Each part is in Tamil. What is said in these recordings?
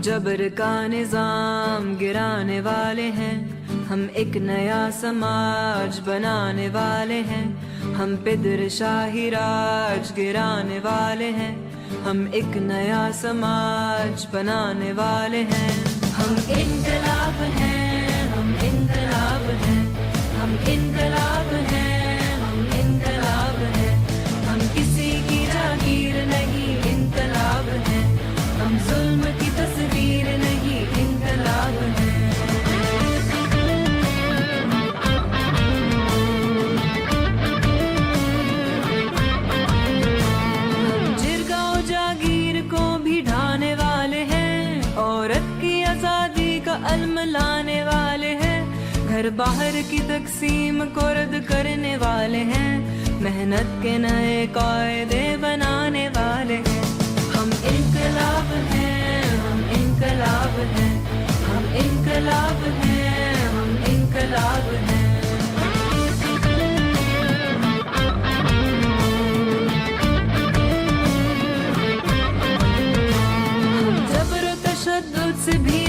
जबर का निज़ाम गिराने वाले हैं। हम एक नया समाज बनाने वाले हैं। हम पिदर शाही राज गिराने वाले हैं। हम एक नया समाज बनाने वाले हैं। हम इनकलाब हैं, हम इनकलाब हैं। हम इनकलाब घर बाहर की तकसीम को रद्द करने वाले हैं। मेहनत के नए कायदे बनाने वाले हैं। हम इनकलाब हैं, हम इनकलाब हैं। हम इनकलाब हैं, हम इनकलाब हैं। से भी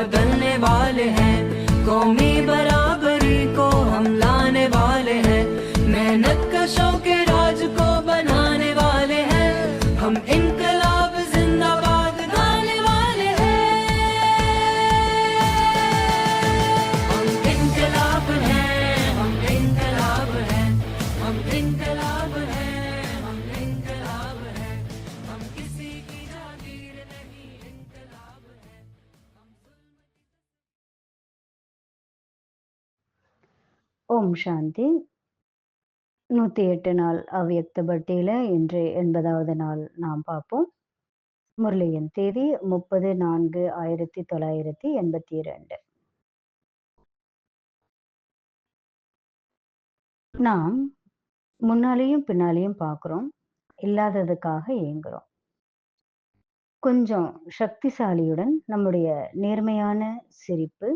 बदलने वाले हैं। कौमी बराबरी को हम लाने वाले हैं। मेहनत का शौक राज को ஓம் சாந்தி நூற்றி எட்டு நாள் அவ்வியக்த பட்டியல இன்று எண்பதாவது நாள் நாம் பார்ப்போம். முரளியின் தேதி முப்பது நான்கு ஆயிரத்தி தொள்ளாயிரத்தி எண்பத்தி இரண்டு. நாம் முன்னாலேயும் பின்னாலேயும் பார்க்குறோம். இல்லாததுக்காக ஏங்குறோம். கொஞ்சம் சக்திசாலியுடன் நம்முடைய நேர்மையான சிரிப்பு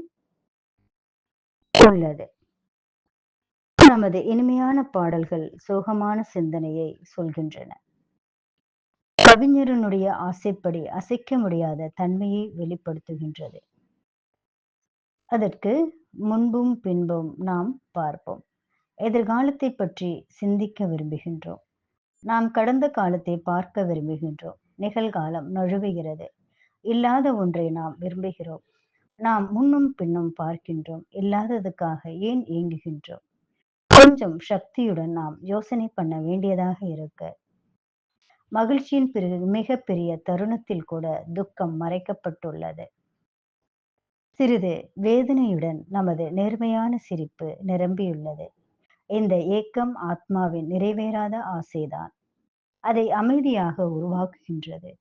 உள்ளது. நமது இனிமையான பாடல்கள் சோகமான சிந்தனையை சொல்கின்றன. கவிஞரனுடைய ஆசைப்படி அசைக்க முடியாத தன்மையை வெளிப்படுத்துகின்றது. அதற்கு முன்பும் பின்பும் நாம் பார்ப்போம். எதிர்காலத்தை பற்றி சிந்திக்க விரும்புகின்றோம். நாம் கடந்த காலத்தை பார்க்க விரும்புகின்றோம். நிகழ்காலம் நழுவுகிறது. இல்லாத ஒன்றை நாம் விரும்புகிறோம். நாம் முன்னும் பின்னும் பார்க்கின்றோம். இல்லாததுக்காக ஏன் ஏங்குகின்றோம்? கொஞ்சம் சக்தியுடன் நாம் யோசனை பண்ண வேண்டியதாக இருக்கு. மகிழ்ச்சியின் பிறகு மிகப்பெரிய தருணத்தில் கூட துக்கம் மறைக்கப்பட்டுள்ளது. சிறிது வேதனையுடன் நமது நேர்மையான சிரிப்பு நிரம்பியுள்ளது. இந்த ஏக்கம் ஆத்மாவின் நிறைவேறாத ஆசைதான். அதை அமைதியாக உருவாக்குகின்றது.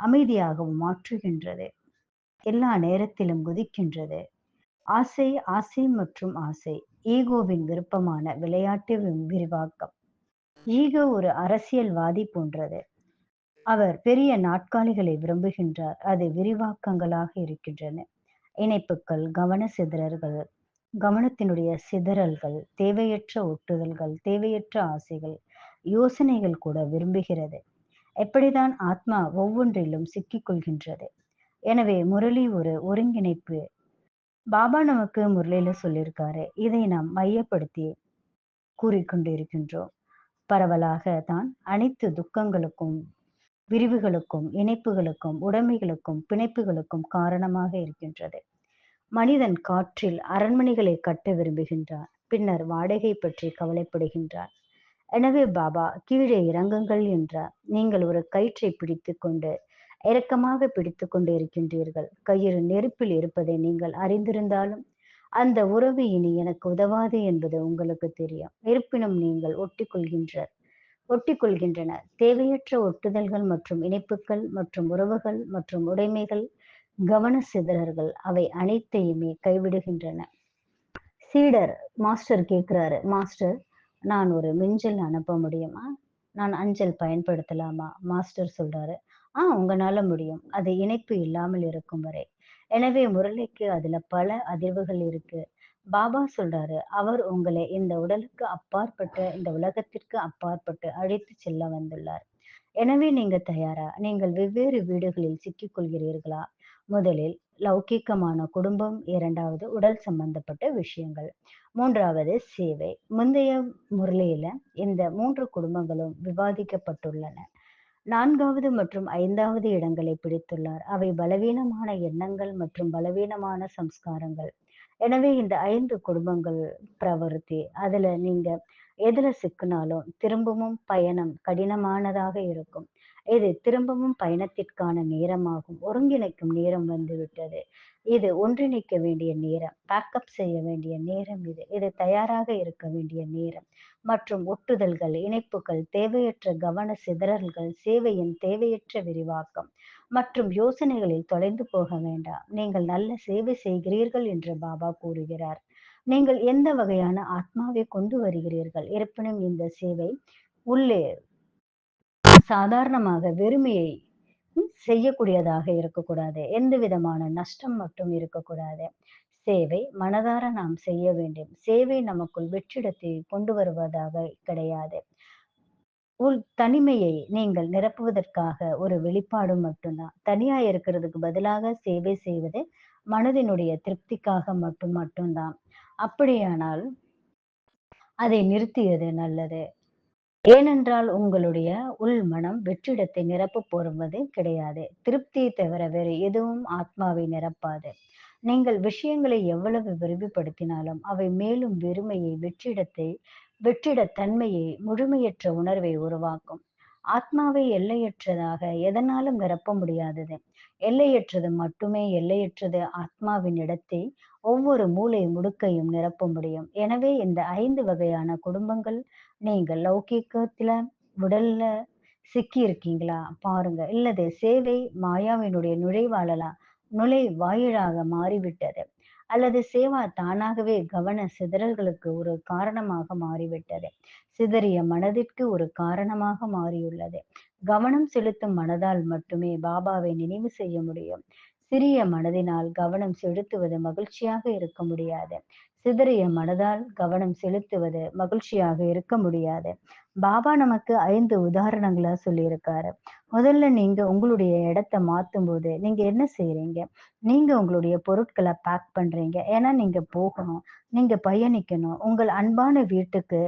அமைதியாகவும் மாற்றுகின்றது. எல்லா நேரத்திலும் குதிக்கின்றது. ஆசை ஆசை மற்றும் ஆசை. ஈகோவின் விருப்பமான விளையாட்டு விரிவாக்கம். ஈகோ ஒரு அரசியல்வாதி போன்றது. அவர் பெரிய நாட்காலிகளை விரும்புகின்றார். அது விரிவாக்கங்களாக இருக்கின்றன. இணைப்புகள் கவன சிதறல்கள் கவனத்தினுடைய சிதறல்கள் தேவையற்ற ஒட்டுதல்கள் தேவையற்ற ஆசைகள் யோசனைகள் கூட விரும்புகிறது. எப்படிதான் ஆத்மா ஒவ்வொன்றிலும் சிக்கிக் கொள்கின்றது. எனவே முரளி ஒரு ஒருங்கிணைப்பு பாபா நமக்கு முரளியில சொல்லியிருக்காரு. இதை நாம் மையப்படுத்தி கூறிக்கொண்டு இருக்கின்றோம் பரவலாக தான் அனைத்து துக்கங்களுக்கும் விரிவுகளுக்கும் இணைப்புகளுக்கும் உடைமைகளுக்கும் பிணைப்புகளுக்கும் காரணமாக இருக்கின்றது. மனிதன் காற்றில் அரண்மனைகளை கட்ட விரும்புகின்றான். பின்னர் வாடகை பற்றி கவலைப்படுகின்றான். எனவே பாபா கீழே இறங்குங்கள் என்றார். நீங்கள் ஒரு கயிற்றை பிடித்து கொண்டு இறக்கமாக பிடித்து கொண்டு இருக்கின்றீர்கள் கயிறு நெருப்பில் இருப்பதை நீங்கள் அறிந்திருந்தாலும் அந்த உறவு இனி எனக்கு உதவாது என்பது உங்களுக்கு தெரியும். இருப்பினும் நீங்கள் ஒட்டிக்கொள்கின்ற ஒட்டிக்கொள்கின்றன தேவையற்ற ஒட்டுதல்கள் மற்றும் இணைப்புகள் மற்றும் உறவுகள் மற்றும் உடைமைகள் கவன சிதறல்கள் அவை அனைத்தையுமே கைவிடுகின்றன. சீடர் மாஸ்டர் கேட்கிறாரு மாஸ்டர் நான் ஒரு மிஞ்சல் அனுப்ப முடியுமா? நான் அஞ்சல் பயன்படுத்தலாமா? மாஸ்டர் சொல்றாரு ஆ உங்களால முடியும். அது இணைப்பு இல்லாமல் இருக்கும் வரை. எனவே முரளிக்கு அதுல பல அதிர்வுகள் இருக்கு. பாபா சொல்றாரு அவர் உங்களை இந்த உடலுக்கு அப்பாற்பட்டு இந்த உலகத்திற்கு அப்பாற்பட்டு அழைத்து செல்ல வந்துள்ளார். எனவே நீங்க தயாரா? நீங்கள் வெவ்வேறு வீடுகளில் சிக்கிக் கொள்கிறீர்களா முதலில் லௌகீகமான குடும்பம் இரண்டாவது உடல் சம்பந்தப்பட்ட விஷயங்கள் மூன்றாவது சேவை. முந்தைய முரளியில இந்த மூன்று குடும்பங்களும் விவாதிக்கப்பட்டுள்ளன. நான்காவது மற்றும் ஐந்தாவது இடங்களை பிடித்துள்ளார். அவை பலவீனமான எண்ணங்கள் மற்றும் பலவீனமான சம்ஸ்காரங்கள். எனவே இந்த ஐந்து குடும்பங்கள் பிரவருத்தி. அதுல நீங்க எதுல சிக்கினாலும் திரும்பவும் பயணம் கடினமானதாக இருக்கும். இது திரும்பவும் பயணத்திற்கான நேரமாகும். ஒருங்கிணைக்கும் நேரம் வந்துவிட்டது. இது ஒன்றிணைக்க வேண்டிய நேரம். பேக்கப் செய்ய வேண்டிய நேரம் இது. இது தயாராக இருக்க வேண்டிய நேரம். மற்றும் ஒட்டுதல்கள் இணைப்புகள் தேவையற்ற கவன சிதறல்கள் சேவையின் தேவையற்ற விரிவாக்கம் மற்றும் யோசனைகளில் தொலைந்து போக வேண்டாம். நீங்கள் நல்ல சேவை செய்கிறீர்கள் என்று பாபா கூறுகிறார். நீங்கள் எந்த வகையான ஆத்மாவை கொண்டு வருகிறீர்கள்? இருப்பினும் இந்த சேவை உள்ளே சாதாரணமாக வெறுமையை செய்யக்கூடியதாக இருக்கக்கூடாது. எந்த விதமான நஷ்டம் மட்டும் இருக்கக்கூடாது. சேவை மனதார நாம் செய்ய வேண்டும். சேவை நமக்குள் வெற்றிடத்தை கொண்டு வருவதாக கிடையாது. உள் தனிமையை நீங்கள் நிரப்புவதற்காக ஒரு வெளிப்பாடு மட்டும்தான். தனியா இருக்கிறதுக்கு பதிலாக சேவை செய்வது மனதினுடைய திருப்திக்காக மட்டும் மட்டும்தான். அப்படியானால் அதை நிறுத்தியது நல்லது. ஏனென்றால் உங்களுடைய உள் மனம் வெற்றிடத்தை நிரப்ப போருவது கிடையாது. திருப்தியை தவிர வேறு எதுவும் ஆத்மாவை நிரப்பாது. நீங்கள் விஷயங்களை எவ்வளவு விரிவுபடுத்தினாலும் அவை மேலும் வெறுமையை வெற்றிடத்தை வெற்றிட தன்மையை முழுமையற்ற உணர்வை உருவாக்கும். ஆத்மாவை எல்லையற்றதாக எதனாலும் நிரப்ப முடியாதது. எல்லையற்றது மட்டுமே எல்லையற்றது ஆத்மாவின் இடத்தை ஒவ்வொரு மூளை முடுக்கையும் நிரப்ப முடியும். எனவே இந்த ஐந்து வகையான குடும்பங்கள் நீங்கள் லௌகீகத்துல உடல்ல சிக்கி இருக்கீங்களா பாருங்க. இல்லது சேவை மாயாவினுடைய நுழைவாளலா? நுழை வாயிலாக மாறிவிட்டது. அல்லது சேவா தானாகவே கவன சிதறல்களுக்கு ஒரு காரணமாக மாறிவிட்டது. சிதறிய மனதிற்கு ஒரு காரணமாக மாறியுள்ளது. கவனம் செலுத்தும் மனதால் மட்டுமே பாபாவை நினைவு செய்ய முடியும். சிறிய மனதினால் கவனம் செலுத்துவது மகிழ்ச்சியாக இருக்க முடியாது. சிதறிய மனதால் கவனம் செலுத்துவது மகிழ்ச்சியாக இருக்க முடியாது. பாபா நமக்கு ஐந்து உதாரணங்களா சொல்லியிருக்காரு. முதல்ல நீங்க உங்களுடைய இடத்த மாத்தும் போது நீங்க என்ன செய்யறீங்க நீங்க உங்களுடைய பொருட்களை பேக் பண்றீங்க. ஏன்னா நீங்க போகணும் நீங்க பயணிக்கணும். உங்கள் அன்பான வீட்டுக்கு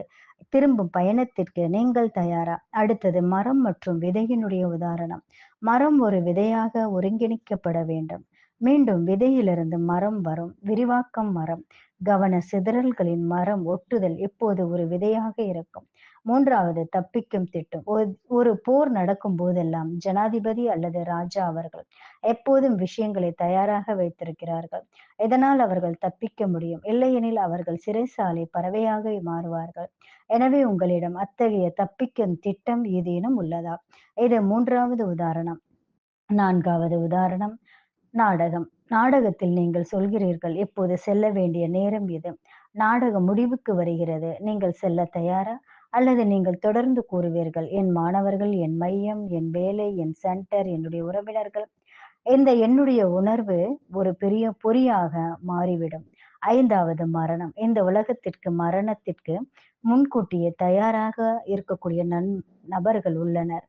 திரும்பும் பயணத்திற்கு நீங்கள் தயாரா? அடுத்தது மரம் மற்றும் விதையினுடைய உதாரணம். மரம் ஒரு விதையாக ஒருங்கிணைக்கப்பட வேண்டும். மீண்டும் விதையிலிருந்து மரம் வரும். விரிவாக்கம் மரம். கவன சிதறல்களின் மரம் ஒட்டுதல் எப்போது ஒரு விதையாக இருக்கும். மூன்றாவது தப்பிக்கும் திட்டம். ஒரு போர் நடக்கும் போதெல்லாம் ஜனாதிபதி அல்லது ராஜா அவர்கள் எப்போதும் விஷயங்களை தயாராக வைத்திருக்கிறார்கள். இதனால் அவர்கள் தப்பிக்க முடியும்? இல்லையெனில் அவர்கள் சிறைசாலை பறவையாக மாறுவார்கள். எனவே உங்களிடம் அத்தகைய தப்பிக்கும் திட்டம் ஏதேனும் உள்ளதா? இது மூன்றாவது உதாரணம். நான்காவது உதாரணம். நாடகம். நாடகத்தில் நீங்கள் சொல்கிறீர்கள் எப்போது செல்ல வேண்டிய நேரம் இது. நாடகம் முடிவுக்கு வருகிறது. நீங்கள் செல்ல தயாரா? அல்லது நீங்கள் தொடர்ந்து கூறுவீர்கள் என் மாணவர்கள் என் மையம் என் வேலை என் சென்டர் என்னுடைய உறவினர்கள். இந்த என்னுடைய உணர்வு ஒரு பெரிய பொறியாக மாறிவிடும். ஐந்தாவது மரணம். இந்த உலகத்திற்கு மரணத்திற்கு முன்கூட்டியே தயாராக இருக்கக்கூடிய நன் நபர்கள் உள்ளனர்.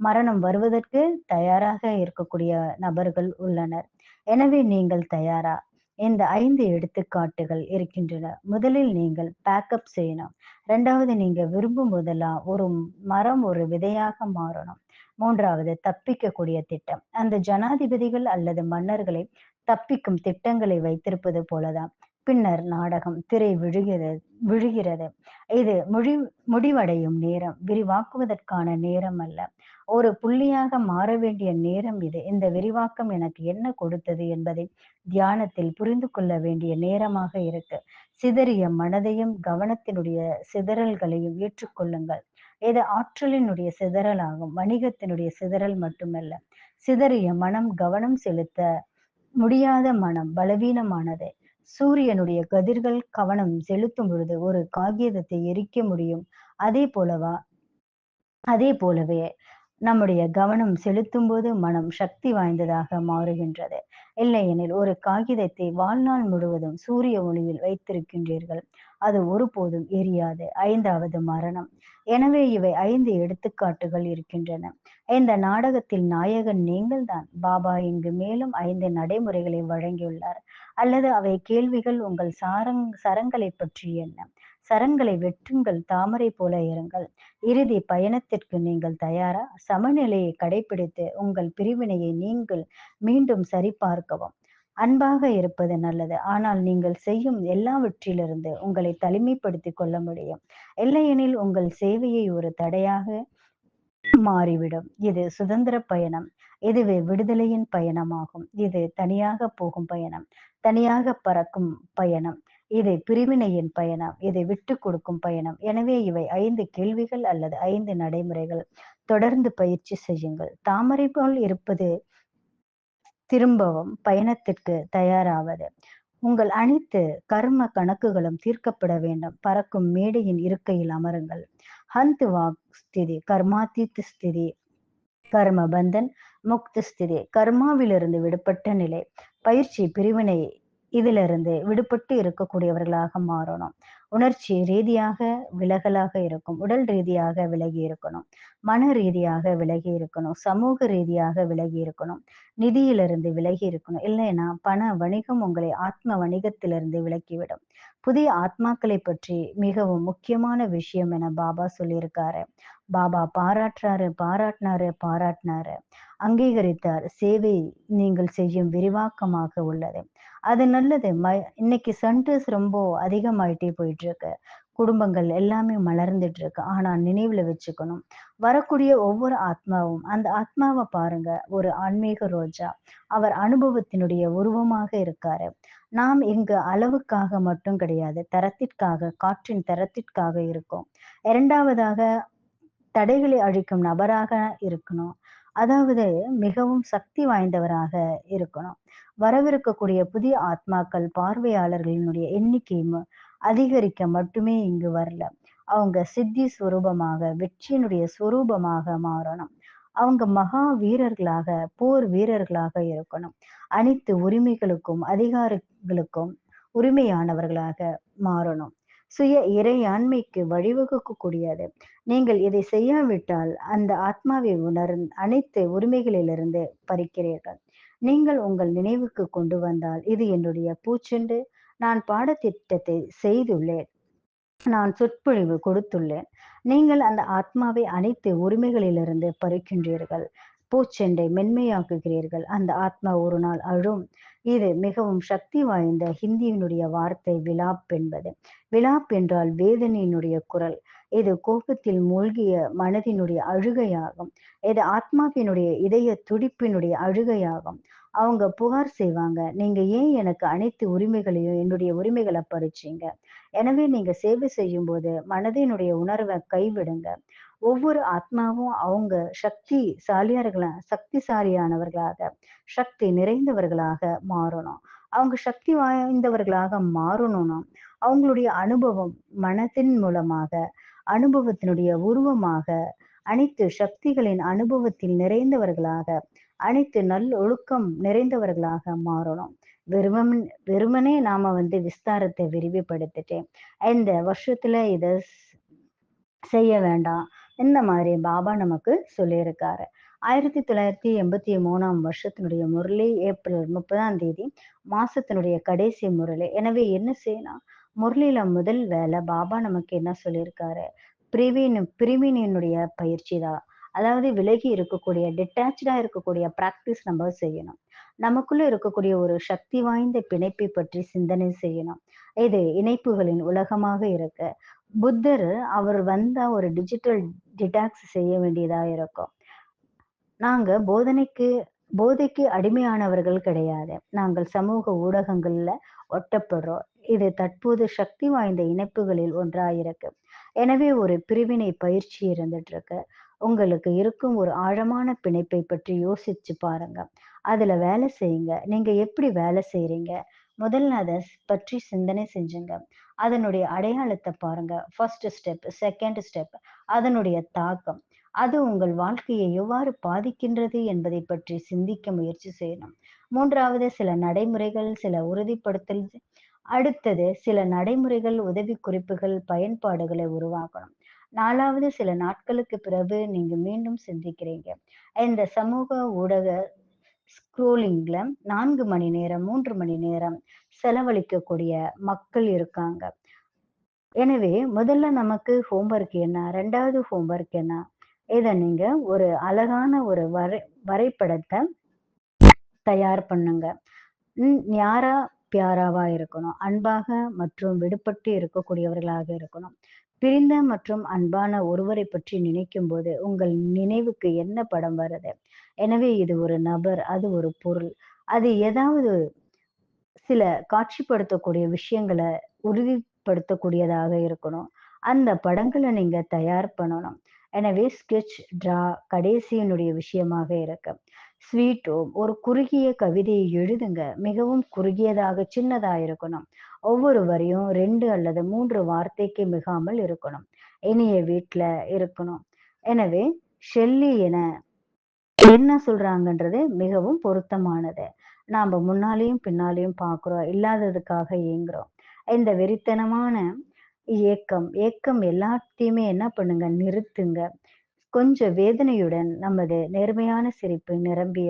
மரணம் வருவதற்கு தயாராக இருக்கக்கூடிய நபர்கள் உள்ளனர். எனவே நீங்கள் தயாரா? இந்த ஐந்து எடுத்துக்காட்டுகள் இருக்கின்றன. முதலில் நீங்கள் பேக்கப் செய்யணும். ரெண்டாவது நீங்க விரும்பும் போதெல்லாம் ஒரு மரம் ஒரு விதையாக மாறணும். மூன்றாவது தப்பிக்கக்கூடிய திட்டம். அந்த ஜனாதிபதிகள் அல்லது மன்னர்களை தப்பிக்கும் திட்டங்களை வைத்திருப்பது போலதான். பின்னர் நாடகம் திரை விழுகிறது விழுகிறது. இது முடி முடிவடையும் நேரம். விரிவாக்குவதற்கான நேரம் அல்ல. ஒரு புள்ளியாக மாற வேண்டிய நேரம் இது. இந்த விரிவாக்கம் எனக்கு என்ன கொடுத்தது என்பதை தியானத்தில் புரிந்து கொள்ள வேண்டிய நேரமாக இருக்கு. சிதறிய மனதையும் கவனத்தினுடைய சிதறல்களையும் ஏற்றுக்கொள்ளுங்கள் இது ஆற்றலினுடைய சிதறலாகும் வணிகத்தினுடைய சிதறல் மட்டுமல்ல. சிதறிய மனம் கவனம் செலுத்த முடியாத மனம் பலவீனமானது. சூரியனுடைய கதிர்கள் கவனம் செலுத்தும் பொழுது ஒரு காகிதத்தை எரிக்க முடியும். அதே போலவா அதே போலவே நம்முடைய கவனம் செலுத்தும் போது மனம் சக்தி வாய்ந்ததாக மாறுகின்றது. இல்லையெனில் ஒரு காகிதத்தை வாழ்நாள் முழுவதும் சூரிய ஒளியில் வைத்திருக்கின்றீர்கள். அது ஒருபோதும் எரியாது. ஐந்தாவது மரணம். எனவே இவை ஐந்து எடுத்துக்காட்டுகள் இருக்கின்றன. இந்த நாடகத்தில் நாயகன் நீங்கள் தான் பாபா இங்கு மேலும் ஐந்து நடைமுறைகளை வழங்கியுள்ளார். அல்லது அவை கேள்விகள் உங்கள் சாரங் சரங்களை பற்றி என்ன சரங்களை வெற்றுங்கள் தாமரை போல இருங்கள் இறுதி பயணத்திற்கு நீங்கள் தயாரா? சமநிலையை கடைபிடித்து உங்கள் பிரிவினையை நீங்கள் மீண்டும் சரிபார்க்கவும். அன்பாக இருப்பது நல்லது. ஆனால் நீங்கள் செய்யும் எல்லாவற்றிலிருந்து உங்களை தனிமைப்படுத்திக் கொள்ள முடியும். இல்லையெனில் உங்கள் சேவையை ஒரு தடையாக மாறிவிடும். இது சுதந்திர பயணம். இதுவே விடுதலையின் பயணமாகும். இது தனியாக போகும் பயணம். தனியாக பறக்கும் பயணம். இது பிரிவினையின் பயணம் இதை விட்டு கொடுக்கும் பயணம். எனவே இவை ஐந்து கேள்விகள் அல்லது ஐந்து நடைமுறைகள். தொடர்ந்து பயிற்சி செய்யுங்கள். தாமரை போல் இருப்பது திரும்பவும் பயணத்திற்கு தயாராவது. உங்கள் அனைத்து கர்ம கணக்குகளும் தீர்க்கப்பட வேண்டும். பறக்கும் மேடையின் இருக்கையில் அமருங்கள். ஹந்த் வாக் ஸ்திதி கர்மாத்தீத் ஸ்திதி கர்ம பந்தன் முக்தி ஸ்திதி கர்மாவிலிருந்து விடுபட்ட நிலை. பயிற்சி பிரிவினை இதிலிருந்து விடுபட்டு இருக்கக்கூடியவர்களாக மாறணும். உணர்ச்சி ரீதியாக விலகலாக இருக்கும். உடல் ரீதியாக விலகி இருக்கணும். மன ரீதியாக விலகி இருக்கணும். சமூக ரீதியாக விலகி இருக்கணும். நிதியிலிருந்து விலகி இருக்கணும். இல்லைன்னா பண வணிகம் உங்களை ஆத்ம வணிகத்திலிருந்து விலக்கிவிடும். புதிய ஆத்மாக்களை பற்றி மிகவும் முக்கியமான விஷயம் என பாபா சொல்லியிருக்காரு. பாபா பாராட்டுறாரு பாராட்டினாரு பாராட்டினாரு. அங்கீகரித்தார். சேவை நீங்கள் செய்யும் விரிவாக்கமாக உள்ளது. அது நல்லது. ம இன்னைக்கு சென்டர்ஸ் ரொம்ப அதிகமாயிட்டே போயிட்டு இருக்கு குடும்பங்கள் எல்லாமே மலர்ந்துட்டு இருக்கு ஆனா நினைவுல வச்சுக்கணும். வரக்கூடிய ஒவ்வொரு ஆத்மாவும் அந்த ஆத்மாவை பாருங்க. ஒரு ஆன்மீக ரோஜா. அவர் அனுபவத்தினுடைய உருவமாக இருக்காரு. நாம் இங்கு அளவுக்காக மட்டும் கிடையாது தரத்திற்காக காற்றின் தரத்திற்காக இருக்கும். இரண்டாவதாக தடைகளை அழிக்கும் நபராக இருக்கணும். அதாவது மிகவும் சக்தி வாய்ந்தவராக இருக்கணும். வரவிருக்கக்கூடிய புதிய ஆத்மாக்கள் பார்வையாளர்களினுடைய எண்ணிக்கை அதிகரிக்க மட்டுமே இங்கு வரல. அவங்க சித்தி சுரூபமாக வெற்றியினுடைய சுரூபமாக மாறணும். அவங்க மகா வீரர்களாக போர் வீரர்களாக இருக்கணும். அனைத்து உரிமைகளுக்கும் அதிகாரங்களுக்கும் உரிமையானவர்களாக மாறணும். சுய இறையாண்மைக்கு வழிவகுக்க கூடியது நீங்கள் இதை செய்யாவிட்டால் அந்த ஆத்மாவை உணர் அனைத்து உரிமைகளிலிருந்து பறிக்கிறீர்கள். நீங்கள் உங்கள் நினைவுக்கு கொண்டு வந்தால் இது என்னுடைய பூச்செண்டு. நான் பாடத்திட்டத்தை செய்துள்ளேன். நான் சொற்பொழிவு கொடுத்துள்ளேன். நீங்கள் அந்த ஆத்மாவை அனைத்து உரிமைகளிலிருந்து பறிக்கின்றீர்கள். பூச்செண்டை மென்மையாக்குகிறீர்கள். அந்த ஆத்மா ஒரு நாள் அழும். இது மிகவும் சக்தி வாய்ந்த ஹிந்தியினுடைய வார்த்தை விலாப் என்பது. விலாப் என்றால் வேதனையினுடைய குரல். இது கோபத்தில் மூழ்கிய மனதினுடைய அழுகையாகும். இது ஆத்மாவினுடைய இதய துடிப்பினுடைய அழுகையாகும். அவங்க புகார் செய்வாங்க. நீங்க ஏன் எனக்கு அனைத்து உரிமைகளையும் என்னுடைய உரிமைகளை பறிச்சீங்க? எனவே நீங்க சேவை செய்யும் போது மனதினுடைய உணர்வை கைவிடுங்க. ஒவ்வொரு ஆத்மாவும் அவங்க சக்தி சாலியார்களா சக்திசாலியானவர்களாக சக்தி நிறைந்தவர்களாக மாறணும். அவங்க சக்தி வாய்ந்தவர்களாக மாறணும்னா அவங்களுடைய அனுபவம் மனத்தின் மூலமாக அனுபவத்தினுடைய உருவமாக அனைத்து சக்திகளின் அனுபவத்தில் நிறைந்தவர்களாக அனைத்து நல் ஒழுக்கம் நிறைந்தவர்களாக மாறணும். வெறுமன் வெறுமனே நாம வந்து விஸ்தாரத்தை விரிவுபடுத்திட்டேன் இந்த வருஷத்துல இத செய்ய வேண்டாம் இந்த மாதிரி பாபா நமக்கு சொல்லியிருக்காரு. ஆயிரத்தி தொள்ளாயிரத்தி எண்பத்தி மூணாம் வருஷத்தினுடைய முரளி ஏப்ரல் முப்பதாம் தேதி மாசத்தினுடைய கடைசி முரளி. எனவே என்ன செய்யணும் முரளியில முதல் வேலை பாபா நமக்கு என்ன சொல்லியிருக்காரு? பிரிவின் பிரிவினியனுடைய பயிற்சி தான். அதாவது விலகி இருக்கக்கூடிய டிட்டாச்சா இருக்கக்கூடிய பிராக்டிஸ் நம்ம செய்யணும். நமக்குள்ள இருக்கக்கூடிய ஒரு சக்தி வாய்ந்த பிணைப்பை பற்றி சிந்தனை செய்யணும். இது இணைப்புகளின் உலகமாக இருக்க. புத்தர் அவர் வந்தா ஒரு டிஜிட்டல் டிடாக்ஸ் செய்ய வேண்டியதா இருக்கும். நாங்க போதனைக்கு போதைக்கு அடிமையானவர்கள் கிடையாது. நாங்கள் சமூக ஊடகங்கள்ல ஒட்டப்படுறோம். இது தற்போது சக்தி வாய்ந்த இணைப்புகளில் ஒன்றாயிருக்கு. எனவே ஒரு பிரிவினை பயிற்சி இருந்துட்டு இருக்கு உங்களுக்கு இருக்கும் ஒரு ஆழமான பிணைப்பை பற்றி யோசிச்சு பாருங்க. அதுல வேலை செய்யுங்க. நீங்க எப்படி வேலை செய்யறீங்க முதல்ல அதை பற்றி சிந்தனை செஞ்சுங்க. அதனுடைய அடையாளத்தை பாருங்க. ஃபர்ஸ்ட் ஸ்டெப் செகண்ட் ஸ்டெப் அதனுடைய தாக்கம். அது உங்கள் வாழ்க்கையை எவ்வாறு பாதிக்கின்றது என்பதை பற்றி சிந்திக்க முயற்சி செய்யணும். மூன்றாவது சில நடைமுறைகள் சில உறுதிப்படுத்தல் அடுத்தது சில நடைமுறைகள் உதவி குறிப்புகள் பயன்பாடுகளை உருவாக்கணும். நாலாவது சில நாட்களுக்கு பிறகு நீங்க மீண்டும் சிந்திக்கிறீங்க. இந்த சமூக ஊடக ஸ்க்ரோலிங்ல நான்கு மணி நேரம் மூன்று மணி நேரம் செலவழிக்கக்கூடிய மக்கள் இருக்காங்க. எனவே முதல்ல நமக்கு ஹோம்ஒர்க் என்ன? ரெண்டாவது ஹோம்ஒர்க் என்ன? இதை நீங்க ஒரு அழகான ஒரு வரை வரைபடத்தை தயார் பண்ணுங்க. யாரா பியாராவா இருக்கணும். அன்பாக மற்றும் விடுபட்டு இருக்கக்கூடியவர்களாக இருக்கணும். பிரிந்த மற்றும் அன்பான ஒருவரை பற்றி நினைக்கும் போது உங்கள் நினைவுக்கு என்ன படம் வருது? எனவே இது ஒரு நபர் அது ஒரு பொருள். அது ஏதாவது சில காட்சிப்படுத்தக்கூடிய விஷயங்களை உறுதிப்படுத்தக்கூடியதாக இருக்கணும். அந்த படங்களை நீங்க தயார் பண்ணணும். எனவே ஸ்கெட்ச் டிரா கடைசியினுடைய விஷயமாக இருக்கு. ஸ்வீட் ஒரு குறுகிய கவிதையை எழுதுங்க. மிகவும் குறுகியதாக சின்னதா இருக்கணும். ஒவ்வொரு வரியும் ரெண்டு அல்லது மூன்று வார்த்தைக்கு மிகாமல் இருக்கணும். இனிய வீட்டில் இருக்கணும். எனவே ஷெல்லி என என்ன சொல்றாங்கன்றது மிகவும் பொருத்தமானது. நாம முன்னாலேயும் பின்னாலேயும் பார்க்குறோம். இல்லாததுக்காக ஏங்குறோம். இந்த வெறித்தனமான ஏக்கம் ஏக்கம் எல்லாத்தையுமே என்ன பண்ணுங்க? நிறுத்துங்க. கொஞ்சம் வேதனையுடன் நமது நேர்மையான சிரிப்பு நிரம்பி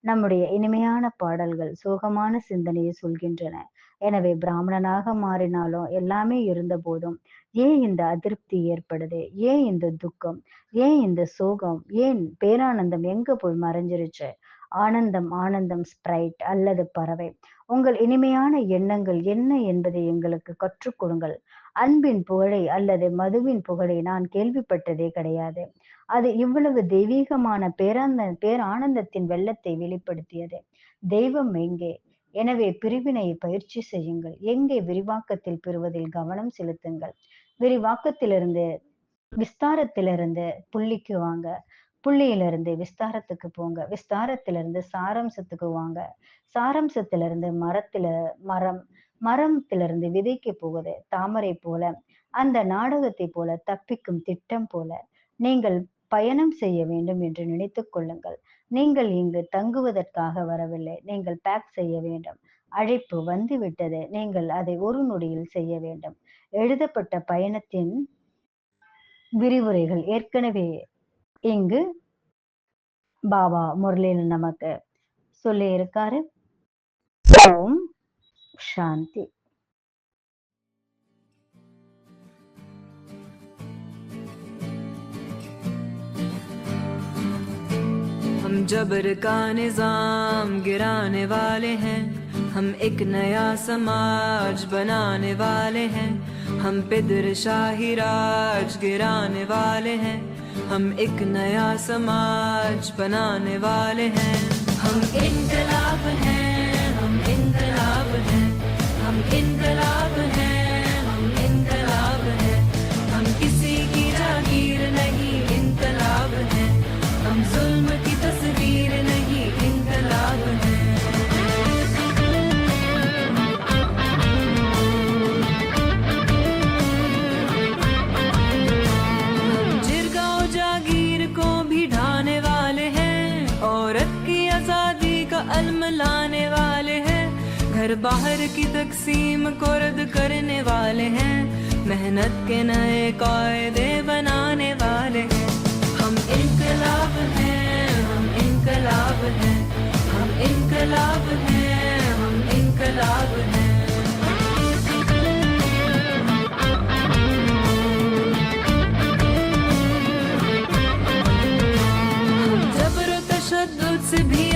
நம்முடைய இனிமையான பாடல்கள் சோகமான சிந்தனையை சொல்கின்றன. எனவே பிராமணனாக மாறினாலும் எல்லாமே இருந்த போதும் ஏன் இந்த அதிருப்தி ஏற்படுது? ஏன் இந்த துக்கம்? ஏன் இந்த சோகம்? ஏன் பேரானந்தம் எங்க போய் மறைஞ்சிருச்சு? ஆனந்தம் ஆனந்தம் ஸ்ப்ரைட் அல்லது பறவை. உங்கள் இனிமையான எண்ணங்கள் என்ன என்பதை எங்களுக்கு கற்றுக் கொடுங்கள். அன்பின் புகழை அல்லது மதுவின் புகழை நான் கேள்விப்பட்டதே கிடையாது. அது இவ்வளவு தெய்வீகமான பேராந்த பேரானந்தத்தின் வெள்ளத்தை வெளிப்படுத்தியது. தெய்வம் எங்கே? எனவே பிரிவினை பயிற்சி செய்யுங்கள். எங்கே விரிவாக்கத்தில் பெறுவதில் கவனம் செலுத்துங்கள். விரிவாக்கத்திலிருந்து விஸ்தாரத்திலிருந்து புள்ளிக்கு வாங்க. புள்ளியிலிருந்து விஸ்தாரத்துக்கு போங்க. விஸ்தாரத்திலிருந்து சாராம்சத்துக்கு வாங்க. சாராம்சத்திலிருந்து மரத்தில மரம் மரத்திலிருந்து விதைக்க போவது தாமரை போல அந்த நாடகத்தை போல தப்பிக்கும் திட்டம் போல. நீங்கள் பயணம் செய்ய வேண்டும் என்று நினைத்துக் கொள்ளுங்கள். நீங்கள் இங்கு தங்குவதற்காக வரவில்லை. நீங்கள் பேக் செய்ய வேண்டும். அழைப்பு வந்து விட்டது நீங்கள் அதை ஒரு நொடியில் செய்ய வேண்டும். எழுதப்பட்ட பயணத்தின் விரிவுரைகள் ஏற்கனவே இங்கு பாபா முரளியில் நமக்கு சொல்லி இருக்காரு ஓம் शांति। हम जबर का निज़ाम गिराने वाले हैं, हम एक नया समाज बनाने वाले हैं, हम पिदर शाही राज गिराने वाले हैं, हम एक नया समाज बनाने वाले हैं, हम इनकलाब हैं। घर बाहर की तकसीम को रद्द करने वाले हैं। मेहनत के नए कायदे बनाने वाले हैं। हम इनकलाब हैं, हम इनकलाब हैं। हम इनकलाब हैं, हम इनकलाब हैं। से भी